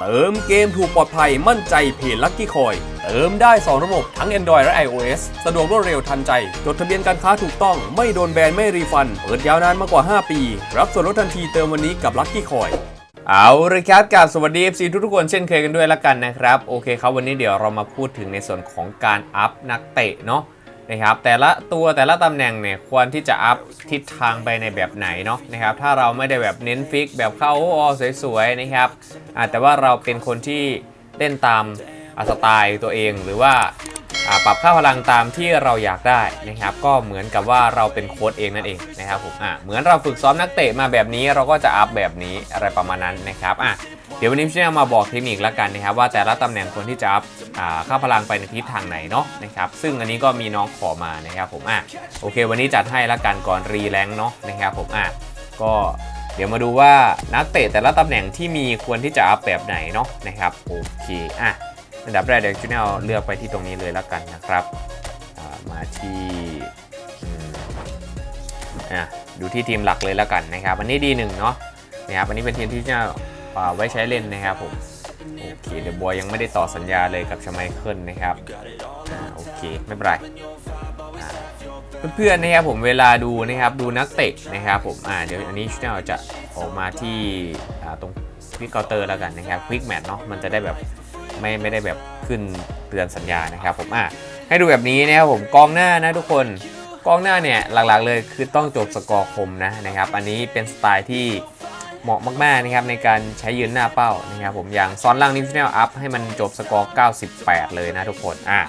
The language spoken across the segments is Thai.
เติมเกมถูกปลอดภัยมั่นใจเพจลั c กี้คอย เติมได้ 2 ระบบทั้ง Android และ iOS สะดวกรวดเร็วทันใจ จดทะเบียนการค้าถูกต้องไม่โดนแบนไม่รีฟัน เปิดยาวนานมากกว่า 5 ปี รับส่วนลดทันทีเติมวันนี้กับลั c กี้คอยเอาเลยครับกับสวัสดี FC ทุกๆคนเช่นเคยกันด้วยละกันนะครับ โอเคครับวันนี้เดี๋ยวเรามาพูดถึงในส่วนของการอัพนักเตะเนาะ นะครับแต่ละตัวแต่ละตำแหน่งเนี่ยควรที่จะอัพทิศทางไปในแบบไหนเนาะนะครับถ้าเราไม่ได้แบบเน้นฟิกแบบเข้าโอสวยๆนะครับอาแต่ว่าเราเป็นคนที่เล่นตามสไตล์ตัวเองหรือว่า ปรับค่าพลังตามที่เราอยากได้นะครับก็เหมือนกับว่าเราเป็นโค้ดเองนั่นเองนะครับผมอ่าเหมือนเราฝึกซ้อมนักเตะมาแบบนี้เราก็จะอัพแบบนี้อะไรประมาณนั้นนะครับอะเดี๋ยววันนี้พี่จะมาบอกเทคนิคละกันนะครับ ว่าแต่ละตำแหน่งควรที่จะอัพอ่าค่าพลังไปในทิศทางไหนเนาะนะครับซึ่งอันนี้ก็มีน้องขอมานะครับผมอะโอเค วันนี้จัดให้ละกันก่อนรีแรงเนาะนะครับผมอะก็เดี๋ยวมาดูว่านักเตะแต่ละตำแหน่งที่มีควรที่จะอัพแบบไหนเนาะนะครับโอเคอะ อันดับแรกเดี๋ยวจูเนลเลือกไปที่ตรงนี้เลยและกันนะครับ มาที่อืมอะดูที่ทีมหลักเลยและกันนะครับ อันนี้ดีหนึ่งเนาะนะครับอันนี้เป็นทีมที่จะอ่าไว้ใช้เล่นนะครับผมโอเคเดบัวยังไม่ได้ต่อสัญญาเลยกับชไมเคิลนะครับโอเคไม่เป็นไรเพื่อนๆนะครับผมเวลาดูนะครับดูนักเตะนะครับผมอ่าเดี๋ยวอันนี้ชุดเราจะออกมาที่ตรงควิกเคาน์เตอร์แล้วกันนะครับควิกแมทเนาะมันจะได้แบบ ไม่ไม่ได้แบบขึ้นเตือนสัญญานะครับผมอ่าให้ดูแบบนี้นะครับผมกองหน้านะทุกคนกองหน้าเนี่ยหลักๆเลยคือต้องจบสกอร์คมนะนะครับ อันนี้เป็นสไตล์ที่เหมาะมากๆนะครับในการใช้ยืนหน้าเป้านะครับผมอย่างซ้อนล่างนิฟแนลอัพให้มันจบสกอร์ 98 เลยนะทุกคนอะ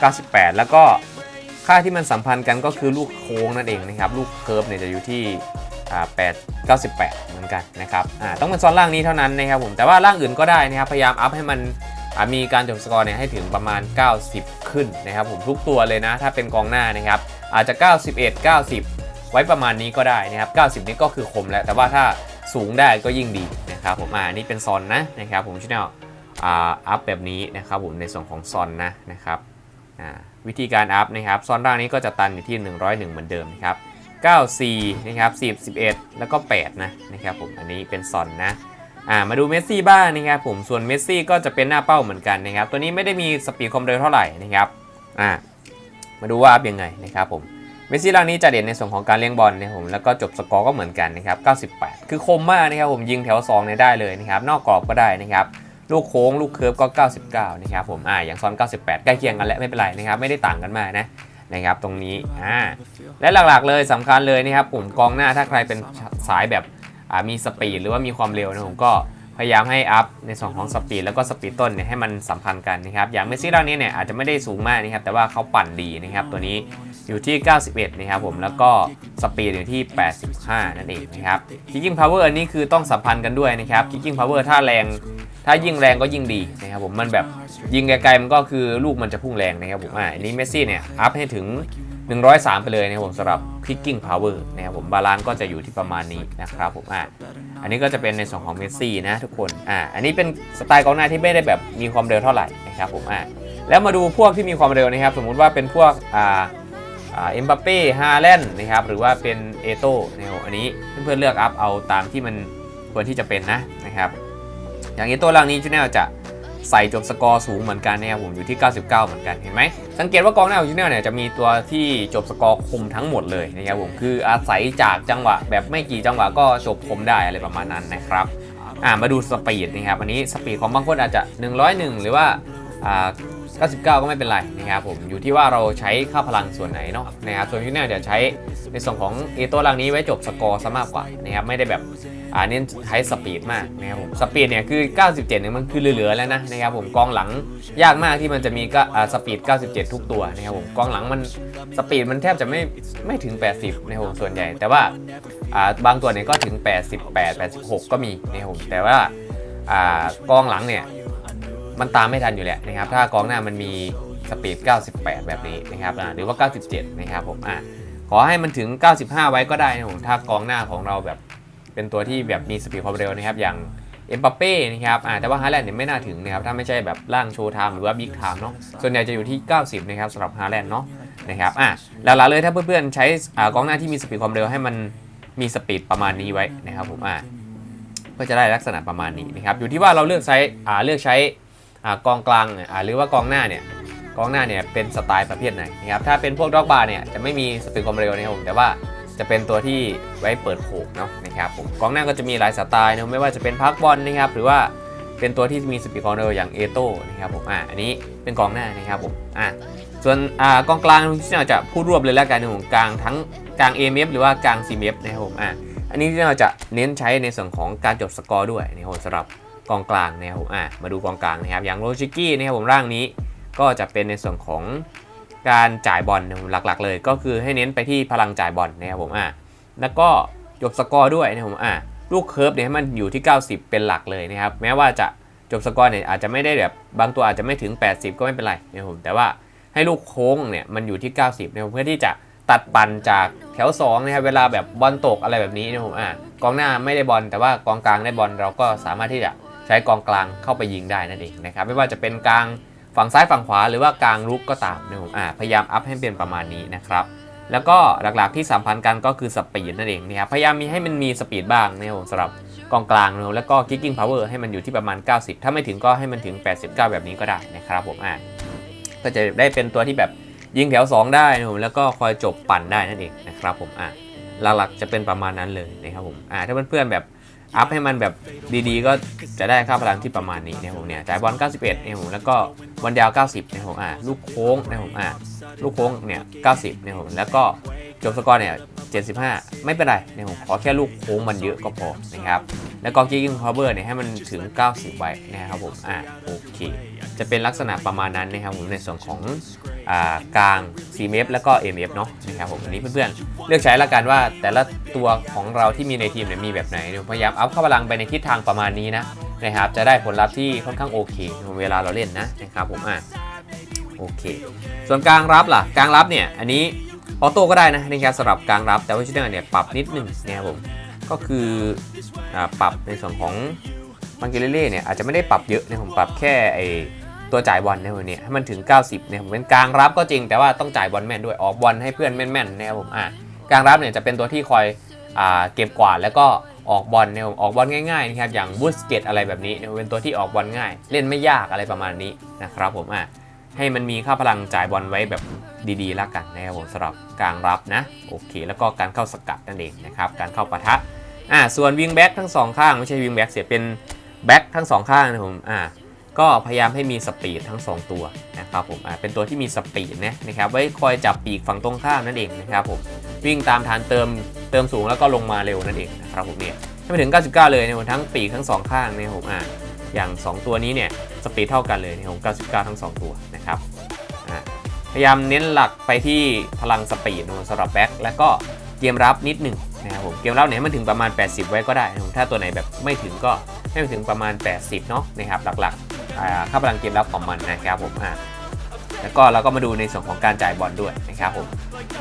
98 แล้วก็ค่าที่มันสัมพันธ์กันก็คือลูกโค้งนั่นเองนะครับลูกเคิร์ฟเนี่ยจะอยู่ที่อ่า8 98 เหมือนกันนะครับอ่าต้องเป็นซ้อนล่างนี้เท่านั้นนะครับผมแต่ว่าล่างอื่นก็ได้นะครับพยายามอัพให้มัน มีการจบสกอร์เนี่ยให้ถึงประมาณ 90 ขึ้นนะครับผมทุกตัวเลยนะ ถ้าเป็นกองหน้านะครับอาจจะ 91 90 ไว้ประมาณนี้ก็ได้นะครับ 90 นี่ก็คือคมแล้ว แต่ว่าถ้าสูงได้ก็ยิ่งดีนะครับผมอ่านี่เป็นซอนนะนะครับผมชแนลอ่าอัพแบบนี้นะครับผมในส่วนของซอนนะนะครับอ่าวิธีการอัพนะครับซอนร่างนี้ก็จะตันอยู่ที่ 101 เหมือนเดิมนะครับ94นะครับ10 11 แล้วก็8นะนะครับผมอันนี้เป็นซอนนะ อ่ามาดูเมสซี่บ้างนะครับผมส่วนเมสซี่ก็จะเป็นหน้าเป้าเหมือนกันนะครับ ตัวนี้ไม่ได้มีสปีดความเร็วเท่าไหร่นะครับอ่ามาดูว่าอัพยังไงนะครับผมเมสซี่ร่างนี้จะเด่นในส่วนของการเลี้ยงบอลนะครับผมแล้วก็จบสกอร์ก็เหมือนกันนะครับ 98 คือคมมากนะครับผมยิงแถว2เนี่ยได้เลยนะครับ นอกกรอบก็ได้นะครับลูกโค้งลูกเคิร์ฟก็ 99 นะครับผมอ่าอย่างซ้อน 98 ใกล้เคียงกันและไม่เป็นไรนะครับไม่ได้ต่างกันมากนะนะครับตรงนี้อ่าและหลักๆเลยสำคัญเลยนะครับผมกองหน้าถ้าใครเป็นสายแบบ มีสปีดหรือว่ามีความเร็วนะผมก็พยายามให้อัพในส่วนของสปีดแล้วก็สปีดต้นเนี่ยให้มันสัมพันธ์กันนะครับอย่างเมสซี่ร่างนี้เนี่ยอาจจะไม่ได้สูงมากนะครับแต่ว่าเขาปั่นดีนะครับตัวนี้อยู่ที่ 91 นะครับผมแล้วก็สปีดอยู่ที่ 85 นั่นเองนะครับ Kicking Power อันนี้คือต้องสัมพันธ์กันด้วยนะครับ Kicking Power ถ้าแรงถ้ายิ่งแรงก็ยิ่งดีนะครับผมมันแบบยิงไกลๆมันก็คือลูกมันจะพุ่งแรงนะครับผมอ่าอันนี้เมสซี่เนี่ยอัพให้ถึง 103 ไปเลยนะครับผมสำหรับ Kicking Power นะครับผมบาลานซ์ก็จะอยู่ที่ประมาณนี้นะครับผมอ่าอันนี้ก็จะเป็นในส่วนของเมสซี่นะทุกคนอ่าอันนี้เป็นสไตล์กองหน้าที่ไม่ได้แบบมีความเร็วเท่าไหร่นะครับผมอ่าแล้วมาดูพวกที่มีความเร็วนะครับ สมมุติว่าเป็นพวกอ่าเอ็มบัปเป้ฮาแลนด์นะครับหรือว่าเป็นเอโต้นะครับอันนี้เพื่อนๆเลือกอัพเอาตามที่มันควรที่จะเป็นนะนะครับอย่างเอโต้ล่างนี้จูเนลจะ ใส่จบสกอร์สูงเหมือนกันนะครับผมอยู่ที่ 99 เหมือนกันเห็นไหมสังเกตว่ากองหน้าของจูเนลเนี่ยจะมีตัวที่จบสกอร์คมทั้งหมดเลยนะครับผมคืออาศัยจากจังหวะแบบไม่กี่จังหวะก็จบคมได้อะไรประมาณนั้นนะครับอ่ามาดูสปีดนะครับอันนี้สปีดของบางคนอาจจะ 101 หรือว่าอ่า 99 ก็ไม่เป็นไรนะครับผมอยู่ที่ว่าเราใช้ค่าพลังส่วนไหนเนาะนะครับส่วนที่เน่จะใช้ในส่วนของเอตัวลังนี้ไว้จบสกอร์ซะมากกว่านะครับไม่ได้แบบอ่าเน้นใช้สปีดมากนะครับผมสปีดเนี่ยคือ 97เนี่ยมันคือเหลือๆแล้วนะนะครับผมกองหลังยากมากที่มันจะมีก็อ่าสปีด 97 ทุกตัวนะครับผมกองหลังมันสปีดมันแทบจะไม่ไม่ถึง 80นะครับผมส่วนใหญ่ แต่ว่าอ่าบางตัวเนี่ยก็ถึง 88 86 ก็มีนะครับผมแต่ว่าอ่ากองหลังเนี่ย มันตามไม่ทันอยู่แหละนะครับ ถ้ากองหน้ามันมีสปีด 98 แบบนี้นะครับหรือว่า 97 นะครับผมอะขอให้มันถึง 95 ไว้ก็ได้นะผมถ้ากองหน้าของเราแบบเป็นตัวที่แบบมีสปีดความเร็วนะครับ อย่างเอ็มบัปเป้นะครับอ่าแต่ว่าฮาแลนด์เนี่ยไม่น่าถึงนะครับ ถ้าไม่ใช่แบบร่างโชว์ไทม์หรือว่าบิ๊กไทม์เนาะ ส่วนใหญ่จะอยู่ที่ 90 นะครับสำหรับฮาแลนด์เนาะ นะครับอะหลักๆเลยถ้าเพื่อนๆใช้อ่ากองหน้าที่มีสปีดความเร็วให้มันมีสปีดประมาณนี้ไว้นะครับผมอะก็จะได้ลักษณะประมาณนี้นะครับ อยู่ที่ว่าเราเลือกใช้อ่าเลือกใช้ กองกลางหรือว่ากองหน้าเนี่ยกองหน้าเนี่ยเป็นสไตล์ประเภทไหนนะครับถ้าเป็นพวกด็อกบาร์เนี่ยจะไม่มีสปีดความเร็วนะครับผมแต่ว่าจะเป็นตัวที่ไว้เปิดโขกเนาะนะครับผมกองหน้าก็จะมีหลายสไตล์นะไม่ว่าจะเป็นพักบอลนะครับหรือว่าเป็นตัวที่มีสปีดความเร็วอย่างเอโต้นะครับผมอ่าอันนี้เป็นกองหน้านะครับผมอ่าส่วนอ่ากองกลางที่เราจะพูดรวบเลยแล้วกันในของกลางทั้งกลาง AMF หรือว่ากลาง CMF นะครับผมอะอันนี้ที่เราจะเน้นใช้ในส่วนของการจดสกอร์ด้วยนะครับสำหรับ กองกลางนะครับผมอะมาดูกองกลางนะครับ อย่างโรชิกี้นะครับผมร่างนี้ก็จะเป็นในส่วนของการจ่ายบอลนะครับผมหลักๆ เลย ก็คือให้เน้นไปที่พลังจ่ายบอลนะครับผมอะแล้วก็จบสกอร์ด้วยนะครับผมอะลูกเคิร์ฟเนี่ยให้มันอยู่ที่ 90 เป็นหลักเลยนะครับ แม้ว่าจะจบสกอร์เนี่ยอาจจะไม่ได้แบบบางตัวอาจจะไม่ถึง 80 ก็ไม่เป็นไรนะครับผมแต่ว่าให้ลูกโค้งเนี่ยมันอยู่ที่ 90นะครับเพื่อที่จะตัดปั่นจากแถว2นะครับเวลาแบบบอลตกอะไรแบบนี้นะครับผมอะกองหน้าไม่ได้บอลแต่ว่ากองกลางได้บอลเราก็สามารถที่จะ ช้กองกลางเข้าไปยิงได้นั่นเองนะครับไม่ว่าจะเป็นกลางฝั่งซ้ายฝั่งขวาหรือว่ากลางรุกก็ตามนะผมพยายามอัพให้เป็นประมาณนี้นะครับแล้วก็หลักๆที่สัมพันธ์กันก็คือสปีดนั่นเองนะครับพยายามมีให้มันมีสปีดบ้างนะครับผมสำหรับกองกลางนะแล้วก็ kicking power ให้มันอยู่ที่ประมาณ 90 ถ้าไม่ถึงก็ให้มันถึง 89 แบบนี้ก็ได้นะครับผมอะก็จะได้เป็นตัวที่แบบยิงแถว 2 ได้นะผมแล้วก็คอยจบปั่นได้นั่นเองนะครับผมอะหลักๆจะเป็นประมาณนั้นเลยนะครับผมอะถ้าเพื่อนๆแบบ อัพให้มันแบบดีๆ ก็จะได้ค่าพลังที่ประมาณนี้นะผมเนี่ยจ่ายบอล 91นะครับผมแล้วก็บอลยาว 90นะครับผมอะลูกโค้งนะครับผมอะลูกโค้งเนี่ย 90นะครับผมแล้วก็จบสกอร์เนี่ย 75 ไม่เป็นไรนะครับผมขอแค่ลูกโค้งมันเยอะก็พอนะครับแล้วก็กิ๊กพาวเวอร์เนี่ยให้มันถึง 90ไว้นะครับผมอะโอเค จะเป็นลักษณะประมาณนั้นนะครับผมในส่วนของ กลาง CMF แล้วก็ MF เนาะนะครับผมอันนี้เพื่อนๆ เลือกใช้ละกันว่าแต่ละตัวของเราที่มีในทีมเนี่ยมีแบบไหนเดี๋ยพยายามอัพเข้าพลังไปในทิศทางประมาณนี้นะนะครับจะได้ผลลัพธ์ที่ค่อนข้างโอเคเวลาเราเล่นนะนะครับผมอะโอเค ส่วนกลางรับล่ะกลางรับเนี่ยอันนี้ออโต้ก็ได้นะนะครับสำหรับกลางรับแต่ว่าชุดนี้เนี่ยปรับนิดนึงนะครับผมก็คืออปรับในส่วนของมังเกเลเล่เนี่ยอาจจะไม่ได้ปรับเยอะนะผมปรับแค่ไอ ตัวจ่ายบอลในวันนี้ให้มันถึง 90เนี่ยผมเป็นกลางรับก็จริงแต่ว่าต้องจ่ายบอลแม่นด้วยออกบอลให้เพื่อนแม่นๆนะครับผมอะกลางรับเนี่ยจะเป็นตัวที่คอยอ่าเก็บกวาดแล้วก็ออกบอลเนี่ยผมออกบอลง่ายๆนะครับอย่างบูสเกตอะไรแบบนี้เนี่ยเป็นตัวที่ออกบอลง่าย เล่นไม่ยากอะไรประมาณนี้นะครับผมอะให้มันมีค่าพลังจ่ายบอลไว้แบบดีๆแล้วกันนะครับผมสำหรับกลางรับนะโอเค แล้วก็การเข้าสกัดนั่นเองนะครับการเข้าปะทะอ่าส่วนวิงแบ็กทั้งสองข้างไม่ใช่วิงแบ็กเสียเป็นแบ็คทั้งสองข้างนะผมอ่า ก็พยายามให้มีสปีดทั้ง 2 ตัวนะครับผมเป็นตัวที่มีสปีดนะนะครับไว้คอยจับปีกฝั่งตรงข้ามนั่นเองนะครับผมวิ่งตามฐานเติมเติมสูงแล้วก็ลงมาเร็วนั่นเองนะครับผมเนี่ยให้ไปถึง 99 เลยนะผมทั้งปีกทั้งสองข้างเนะครับผมอ่าอย่าง 2 ตัวนี้เนี่ยสปีดเท่ากันเลยนะครับผม99 ทั้ง 2 ตัวนะครับอ่าพยายามเน้นหลักไปที่พลังสปีดนะสำหรับแบ็คแล้วก็เกมรับนิดหนึ่งนะครับผมเกมรับเนี่ยให้มันถึงประมาณ 80 ไว้ก็ได้นะถ้าตัวไหนแบบไม่ถึงก็ให้ถึงประมาณ 80 เนาะนะครับหลักๆ ค่าพลังเกมรับของมันนะครับผมอ่าแล้วก็เราก็มาดูในส่วนของการจ่ายบอลด้วยนะครับผม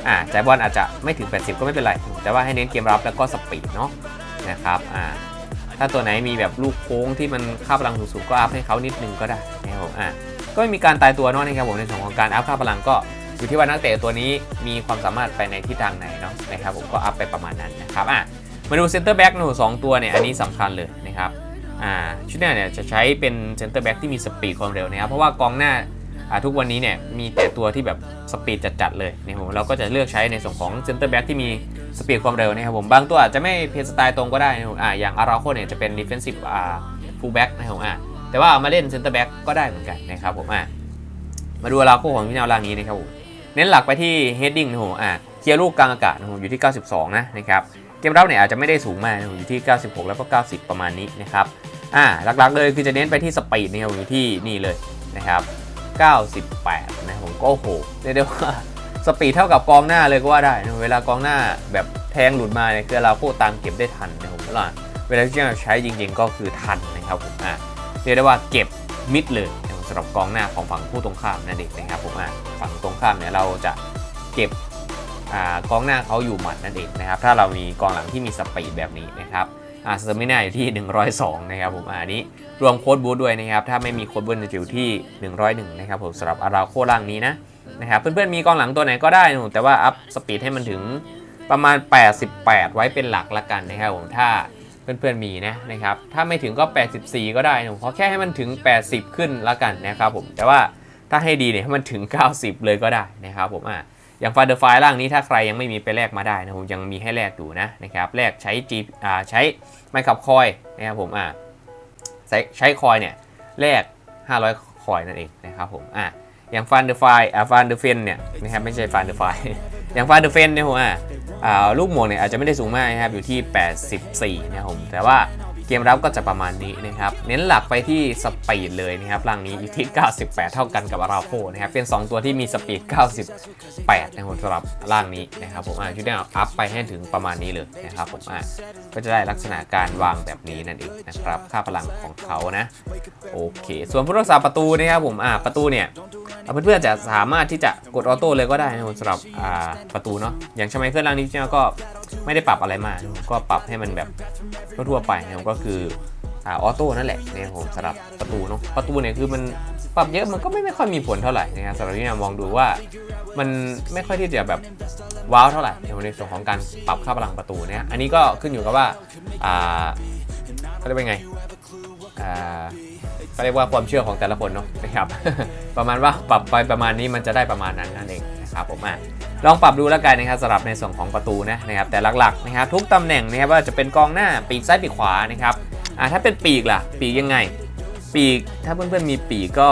อ่าจ่ายบอลอาจจะไม่ถึง 80 ก็ไม่เป็นไร แต่ว่าให้เน้นเกมรับแล้วก็สปีดเนาะนะครับอ่าถ้าตัวไหนมีแบบลูกโค้งที่มันค่าพลังสูงๆก็อัพให้เขานิดนึงก็ได้นะครับผมอ่าก็ไม่มีการตายตัวเนาะนะครับผมในส่วนของการอัพค่าพลังก็อยู่ที่ว่านักเตะตัวนี้มีความสามารถไปในทิศทางไหนเนาะนะครับผมก็อัพไปประมาณนั้นนะครับอะมาดูเซนเตอร์แบ็กหนูสองตัวเนี่ยอันนี้สำคัญเลยนะครับ อ่าชุดเนี้ยเนี่ยจะใช้เป็นเซนเตอร์แบ็กที่มีสปีดความเร็วนะครับเพราะว่ากองหน้าทุกวันนี้เนี่ยมีแต่ตัวที่แบบสปีดจัดๆเลยนะครับผมเราก็จะเลือกใช้ในส่วนของเซนเตอร์แบ็กที่มีสปีดความเร็วนะครับผมบางตัวอาจจะไม่เพลย์สไตล์ตรงก็ได้นะครับอ่าอย่างอาราโคเนี่ยจะเป็นดิฟเฟนซีฟอ่าฟูลแบ็กนะครับผมอ่าแต่ว่ามาเล่นเซนเตอร์แบ็กก็ได้เหมือนกันนะครับผมอ่ามาดูอาราโคของพี่แนวล่างนี้นะครับผมเน้นหลักไปที่เฮดดิ้งนะครับผมอ่าเคลียร์ลูกกลางอากาศนะครับอยู่ที่ 92 นะนะครับเกมรับเนี่ยอาจจะไม่ได้สูงมากนะครับอยู่ที่ 96 แล้วก็ 90 ประมาณนี้นะครับ อ่าหลักๆเลยคือจะเน้นไปที่สปีดนะครับอยู่ที่นี่เลยนะครับ98นะผมก็โหเรียกได้ว่าสปีดเท่ากับกองหน้าเลยก็ว่าได้นะเวลากองหน้าแบบแทงหลุดมาเนี่ยคือเราโคตรตามเก็บได้ทันนะผมเวลาเวลาที่จะใช้จริงๆก็คือทันนะครับผมอ่าเรียกได้ว่าเก็บมิดเลยสำหรับกองหน้าของฝั่งผู้ตรงข้ามนั่นเองนะครับผมอ่าฝั่งตรงข้ามเนี่ยเราจะเก็บอ่ากองหน้าเขาอยู่หมัดนั่นเองนะครับถ้าเรามีกองหลังที่มีสปีดแบบนี้นะครับ อ่าสเตอร์มิน่าอยู่ที่ 102 นะครับผมอ่านี้รวมโค้ดบูธด้วยนะครับ ถ้าไม่มีโค้ดบูธจะอยู่ที่ 101 นะครับผมสำหรับอาราโคล่างนี้นะนะครับเพื่อนๆมีกองหลังตัวไหนก็ได้นะผมแต่ว่าอัพสปีดให้มันถึงประมาณ 88 ไว้เป็นหลักละกันนะครับผมถ้าเพื่อนๆมีนะนะครับถ้าไม่ถึงก็ 84 ก็ได้นะผมขอแค่ให้มันถึง 80 ขึ้นละกันนะครับผมแต่ว่าถ้าให้ดีเนี่ยให้มันถึง 90 เลยก็ได้นะครับผมอะ อย่างฟันเดอร์ไฟล่างนี้ถ้าใครยังไม่มีไปแลกมาได้นะผมยังมีให้แลกอยู่นะนะครับแลกใช้ G อ่าใช้ไมค์ขับคอยนะครับผมอะใช้ใช้คอยเนี่ยแลก 500 คอยนั่นเองนะครับผมอะอย่างฟันเดอร์ไฟอ่าฟันเดอร์เฟนเนี่ยนะครับไม่ใช่ฟันเดอร์ไฟอย่างฟันเดอร์เฟนเนี่ยผมอะอ่าลูกหม่งเนี่ยอาจจะไม่ได้สูงมากนะครับอยู่ที่ 84 นะครับผมแต่ว่า เกมรับก็จะประมาณนี้นะครับ เน้นหลักไปที่สปีดเลยนะครับร่างนี้อยู่ที่ 98 เท่ากันกับอาราโฟนะครับ เป็น 2 ตัวที่มีสปีด 98 นะครับสำหรับร่างนี้นะครับผมอ่าชุดนี้อัพไปให้ถึงประมาณนี้เลยนะครับผมอ่าก็จะได้ลักษณะการวางแบบนี้นั่นเองนะครับ ค่าพลังของเขานะ โอเค ส่วนผู้รักษาประตูนะครับผมอ่าประตูเนี่ยเพื่อนๆจะสามารถที่จะกดออโต้เลยก็ได้นะครับสำหรับอ่าประตูเนาะ อย่างชมัยเครื่องล่างนี้เนี่ยก็ไม่ได้ปรับอะไรมาก ก็ปรับให้มันแบบทั่วๆไปนะครับก็คือออโต้นั่นแหละนะครับผมสำหรับประตูเนาะประตูเนี่ยคือมันปรับเยอะมันก็ไม่ไม่ค่อยมีผลเท่าไหร่นะครับสำหรับที่นามองดูว่ามันไม่ค่อยที่จะแบบว้าวเท่าไหร่ในส่วนของการปรับค่าพลังประตูเนี่ยอันนี้ก็ขึ้นอยู่กับว่าอ่าเขาเรียกว่าไงอ่าก็เรียกว่าความเชื่อของแต่ละคนเนาะนะครับ ประมาณว่าปรับไปประมาณนี้มันจะได้ประมาณนั้นนั่นเองนะครับผมอะ ลองปรับดูแล้วกันนะครับสำหรับในส่วนของประตูนะนะครับแต่หลักๆนะครับทุกตำแหน่งนะครับว่าจะเป็นกองหน้าปีกซ้ายปีกขวานะครับอ่าถ้าเป็นปีกล่ะปีกยังไง ปีกถ้าเพื่อนๆมีปีกก็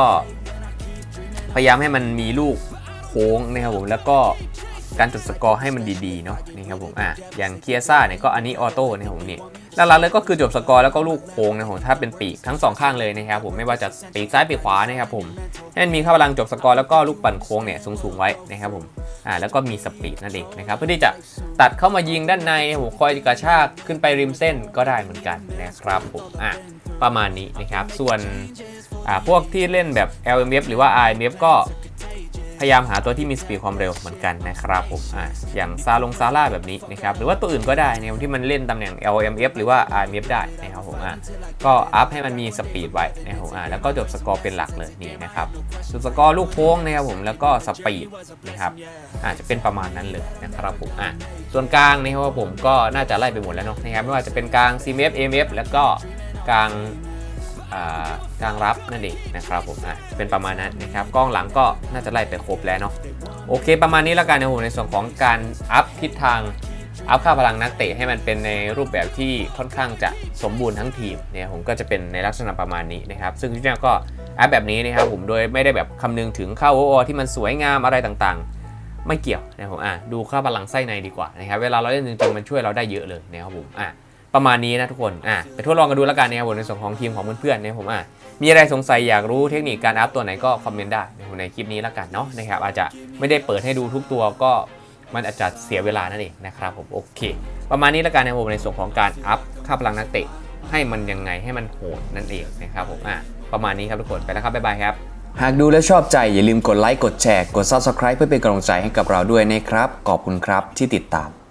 พยายามให้มันมีลูกโค้งนะครับผมแล้วก็การจดสกอร์ให้มันดีๆเนาะนี่ครับผมอะอย่างเคียซ่าเนี่ยก็อันนี้ออโต้นะครับผมนี่ หลักๆเลยก็คือจบสกอร์แล้วก็ลูกโค้งนะผมถ้าเป็นปีกทั้งสองข้างเลยนะครับผมไม่ว่าจะปีกซ้ายปีกขวานะครับผมให้มันมีค่าพลังจบสกอร์แล้วก็ลูกปั่นโค้งเนี่ยสูงๆไว้นะครับผมอ่าแล้วก็มีสปีดนั่นเองนะครับเพื่อที่จะตัดเข้ามายิงด้านในผมคอยกระชากขึ้นไปริมเส้นก็ได้เหมือนกันนะครับผมอะประมาณนี้นะครับส่วนอ่าพวกที่เล่นแบบ LMF หรือว่า RMF ก็ พยายามหาตัวที่มีสปีดความเร็วเหมือนกันนะครับผมอ่าอย่างซาลงซาร่าแบบนี้นะครับหรือว่าตัวอื่นก็ได้นะครับที่มันเล่นตำแหน่ง LMF หรือว่า RMF ได้นะครับผมอ่าก็อัพให้มันมีสปีดไว้นะครับผมอ่าแล้วก็จบสกอร์เป็นหลักเลยนี่นะครับจบสกอร์ลูกโค้งนะครับผมแล้วก็สปีดนะครับอาจจะเป็นประมาณนั้นเลยนะครับผมอ่าส่วนกลางนะครับผมก็น่าจะไล่ไปหมดแล้วเนาะนะครับไม่ว่าจะเป็นกลาง CMF AMF แล้วก็กลาง อ่ากลางรับนั่นเองนะครับผมอะเป็นประมาณนั้นนะครับกล้องหลังก็น่าจะไล่ไปครบแล้วเนาะโอเค ประมาณนี้แล้วกันนะผมในส่วนของการอัพทิศทางอัพค่าพลังนักเตะให้มันเป็นในรูปแบบที่ค่อนข้างจะสมบูรณ์ทั้งทีมเนี่ยผมก็จะเป็นในลักษณะประมาณนี้นะครับ ซึ่งที่นี่ก็อัพแบบนี้นะครับผมโดยไม่ได้แบบคำนึงถึงค่าโออที่มันสวยงามอะไรต่างๆ ไม่เกี่ยวนะผมอะดูค่าพลังไส้ในดีกว่านะครับเวลาเราเล่นจริงๆมันช่วยเราได้เยอะเลยนะครับผมอะ ประมาณนี้นะทุกคนอะไปทดลองกันดูแล้วกันนะครับผมในส่วนของทีมของเพื่อนๆนะผมอะมีอะไรสงสัยอยากรู้เทคนิคการอัพตัวไหนก็คอมเมนต์ได้ในคลิปนี้แล้วกันเนาะนะครับอาจจะไม่ได้เปิดให้ดูทุกตัวก็มันอาจจะเสียเวลานั่นเองนะครับผมโอเค ประมาณนี้แล้วกันนะครับผมในส่วนของการอัพค่าพลังนักเตะให้มันยังไงให้มันโหดนั่นเองนะครับผมอะประมาณนี้ครับทุกคนไปแล้วครับบ๊ายบายครับหากดูแล้วชอบใจอย่าลืมกดไลค์กดแชร์กด Subscribe เพื่อเป็นกำลังใจให้กับเราด้วยนะครับขอบคุณครับที่ติดตาม